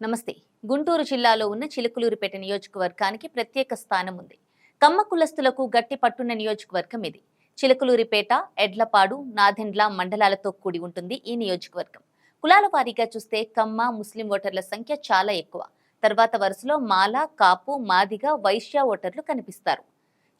నమస్తే. గుంటూరు జిల్లాలో ఉన్న చిలుకులూరుపేట నియోజకవర్గానికి ప్రత్యేక స్థానం ఉంది. కమ్మ కులస్తులకు గట్టి పట్టున్న నియోజకవర్గం ఇది. చిలుకులూరిపేట ఎడ్లపాడు నాదెండ్ల మండలాలతో కూడి ఉంటుంది ఈ నియోజకవర్గం. కులాల వారీగా చూస్తే కమ్మ ముస్లిం ఓటర్ల సంఖ్య చాలా ఎక్కువ. తర్వాత వరుసలో మాల కాపు మాదిగ వైశ్య ఓటర్లు కనిపిస్తారు.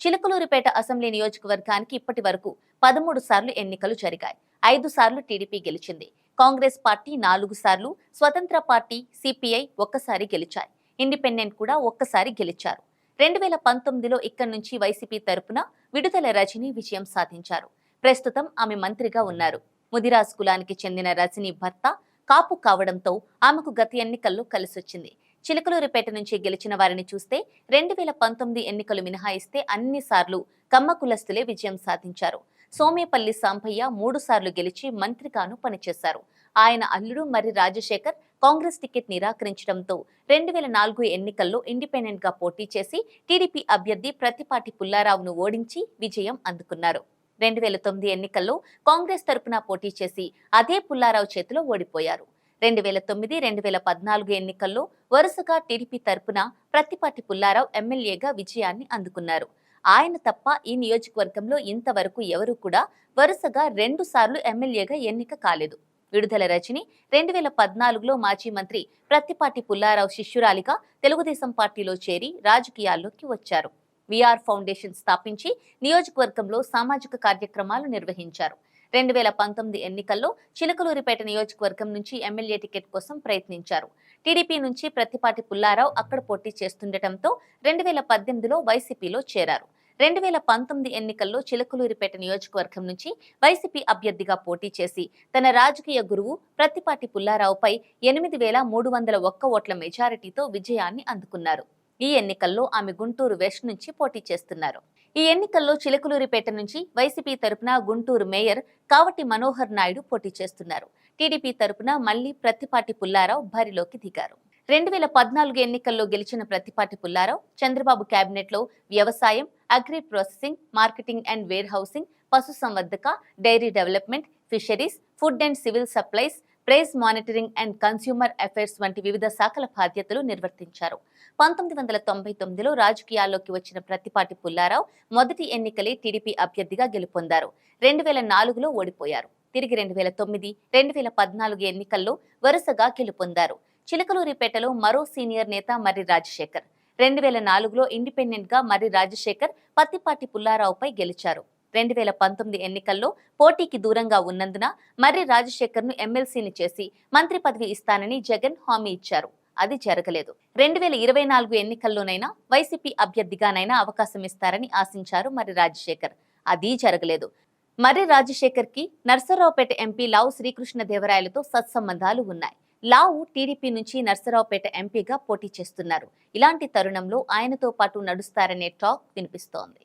చిలుకలూరిపేట అసెంబ్లీ నియోజకవర్గానికి ఇప్పటి వరకు పదమూడు సార్లు ఎన్నికలు జరిగాయి. ఐదు సార్లు టీడీపీ గెలిచింది. కాంగ్రెస్ పార్టీ నాలుగు సార్లు స్వతంత్ర పార్టీ సిపిఐ ఒక్కసారి గెలిచాయి. ఇండిపెండెంట్ కూడా ఒక్కసారి గెలిచారు. రెండు వేల పంతొమ్మిదిలో ఇక్కడి నుంచి వైసీపీ తరపున విడుదల రజని విజయం సాధించారు. ప్రస్తుతం ఆమె మంత్రిగా ఉన్నారు. ముదిరాజ్ కులానికి చెందిన రజని భర్త కాపు కావడంతో ఆమెకు గత ఎన్నికల్లో కలిసొచ్చింది. చిలకలూరిపేట నుంచి గెలిచిన వారిని చూస్తే రెండు వేల పంతొమ్మిది ఎన్నికలు మినహాయిస్తే అన్ని సార్లు కమ్మ కులస్తులే విజయం సాధించారు. సోమేపల్లి సాంపయ్య మూడుసార్లు గెలిచి మంత్రిగాను పనిచేశారు. ఆయన అల్లుడు మరి రాజశేఖర్ కాంగ్రెస్ టికెట్ నిరాకరించడంతో రెండు వేల నాలుగు ఎన్నికల్లో ఇండిపెండెంట్గా పోటీ చేసి టీడీపీ అభ్యర్థి ప్రతిపాటి పుల్లారావును ఓడించి విజయం అందుకున్నారు. రెండు వేల తొమ్మిది ఎన్నికల్లో కాంగ్రెస్ తరపున పోటీ చేసి అదే పుల్లారావు చేతిలో ఓడిపోయారు. రెండు వేల తొమ్మిది రెండు వేల పద్నాలుగు ఎన్నికల్లో వరుసగా టీడీపీ తరపున ప్రతిపాటి పుల్లారావు ఎమ్మెల్యేగా విజయాన్ని అందుకున్నారు. ఆయన తప్ప ఈ నియోజకవర్గంలో ఇంతవరకు ఎవరు కూడా వరుసగా రెండు సార్లు ఎమ్మెల్యేగా ఎన్నిక కాలేదు. విడుదల రజని రెండు వేల పద్నాలుగులో మాజీ మంత్రి ప్రత్తిపాటి పుల్లారావు శిష్యురాలిగా తెలుగుదేశం పార్టీలో చేరి రాజకీయాల్లోకి వచ్చారు. విఆర్ ఫౌండేషన్ స్థాపించి నియోజకవర్గంలో సామాజిక కార్యక్రమాలు నిర్వహించారు. రెండు వేల పంతొమ్మిది ఎన్నికల్లో చిలకలూరిపేట నియోజకవర్గం నుంచి ఎమ్మెల్యే టికెట్ కోసం ప్రయత్నించారు. టీడీపీ నుంచి ప్రతిపాటి పుల్లారావు అక్కడ పోటీ చేస్తుండటంతో రెండు వేల పద్దెనిమిదిలో వైసీపీలో చేరారు. రెండు వేల పంతొమ్మిది ఎన్నికల్లో చిలకలూరిపేట నియోజకవర్గం నుంచి వైసీపీ అభ్యర్థిగా పోటీ చేసి తన రాజకీయ గురువు ప్రతిపాటి పుల్లారావుపై ఎనిమిది వేల మూడు వందల ఒక్క ఓట్ల మెజారిటీతో విజయాన్ని అందుకున్నారు. ఈ ఎన్నికల్లో ఆమె గుంటూరు వెస్ట్ నుంచి పోటీ చేస్తున్నారు. ఈ ఎన్నికల్లో చిలకలూరిపేట నుంచి వైసీపీ తరపున గుంటూరు మేయర్ కావటి మనోహర్ నాయుడు పోటీ చేస్తున్నారు. టీడీపీ తరపున మళ్ళీ ప్రత్తిపాటి పుల్లారావు బరిలోకి దిగారు. రెండు వేల పద్నాలుగు ఎన్నికల్లో గెలిచిన ప్రతిపాటి పుల్లారావు చంద్రబాబు కేబినెట్లో వ్యవసాయం agri processing marketing and warehousing పశుసంవర్ధక dairy development fisheries food and civil supplies price monitoring and consumer affairs వంటి వివిధ శాఖల బాధ్యతలు నిర్వర్తించారు. పంతొమ్మిది వందల తొంభై తొమ్మిదిలో రాజకీయాల్లోకి వచ్చిన ప్రతిపాటి పుల్లారావు మొదటి ఎన్నికలే టీడీపీ అభ్యర్థిగా గెలుపొందారు. రెండు వేల నాలుగులో ఓడిపోయారు. తిరిగి రెండు వేల తొమ్మిది రెండు వేల పద్నాలుగు ఎన్నికల్లో వరుసగా గెలుపొందారు. చిలకలూరిపేటలో మరో సీనియర్ నేత మర్రి రాజశేఖర్. రెండు వేల నాలుగులో ఇండిపెండెంట్గా మర్రి రాజశేఖర్ పత్తిపాటి పుల్లారావుపై గెలిచారు. రెండు వేల పంతొమ్మిది ఎన్నికల్లో పోటీకి దూరంగా ఉన్నందున మర్రి రాజశేఖర్ను ఎమ్మెల్సీని చేసి మంత్రి పదవి ఇస్తానని జగన్ హామీ ఇచ్చారు. అది జరగలేదు. రెండు వేల ఇరవై నాలుగు ఎన్నికల్లోనైనా వైసీపీ అభ్యర్థిగానైనా అవకాశం ఇస్తారని ఆశించారు మర్రి రాజశేఖర్. అది జరగలేదు. మర్రి రాజశేఖర్కి నర్సరావుపేట ఎంపీ లావు శ్రీకృష్ణదేవరాయలతో సత్సంబంధాలు ఉన్నాయి. లావు టీడీపీ నుంచి నర్సరావుపేట ఎంపీగా పోటీ చేస్తున్నారు. ఇలాంటి తరుణంలో ఆయనతో పాటు నడుస్తారనే టాక్ వినిపిస్తోంది.